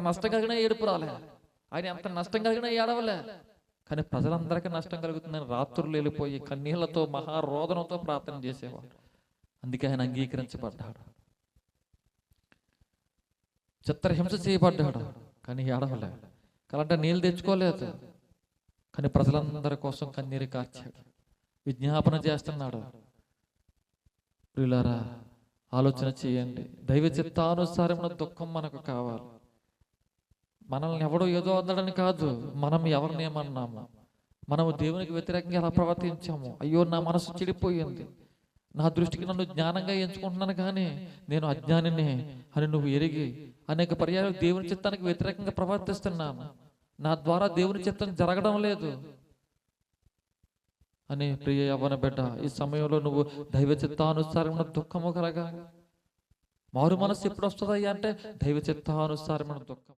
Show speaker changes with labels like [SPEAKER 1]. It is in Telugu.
[SPEAKER 1] నష్టం కలిగినా ఏడుపు రాలే. ఆయన ఎంత నష్టం కలిగినా ఏడవలే. కానీ ప్రజలందరికీ నష్టం కలుగుతుందని రాత్రులు వెళ్ళిపోయి కన్నీళ్ళతో మహారోదనంతో ప్రార్థన చేసేవాడు. అందుకే ఆయన అంగీకరించబడ్డాడు. చిత్రహింస చేయబడ్డాడు. కానీ ఏడవలే. కలంటే నీళ్ళు తెచ్చుకోలేదు. కానీ ప్రజలందరి కోసం కన్నీరు కార్చాడు. విజ్ఞాపన చేస్తున్నాడు. ప్రియులారా ఆలోచన చేయండి. దైవ చిత్తానుసారమైన దుఃఖం మనకు కావాలి. మనల్ని ఎవడో ఏదో అందడని కాదు. మనం ఎవరిని ఏమన్నాము? మనము దేవునికి వ్యతిరేకంగా ఎలా ప్రవర్తించాము? అయ్యో నా మనసు చెడిపోయింది. నా దృష్టికి నన్ను జ్ఞానంగా ఎంచుకుంటున్నాను కానీ నేను అజ్ఞానిని అని నువ్వు ఎరిగి అనేక పర్యాలు దేవుని చిత్తానికి వ్యతిరేకంగా ప్రవర్తిస్తున్నాను నా ద్వారా దేవుని చిత్తం జరగడం లేదు. అని ప్రియ యవ్వన బిడ్డ ఈ సమయంలో నువ్వు దైవ చిత్తానుసారమైన దుఃఖము కలగా మారు మనసు ఎప్పుడు వస్తుందయ్యా అంటే దైవ చిత్తానుసారమైన దుఃఖం.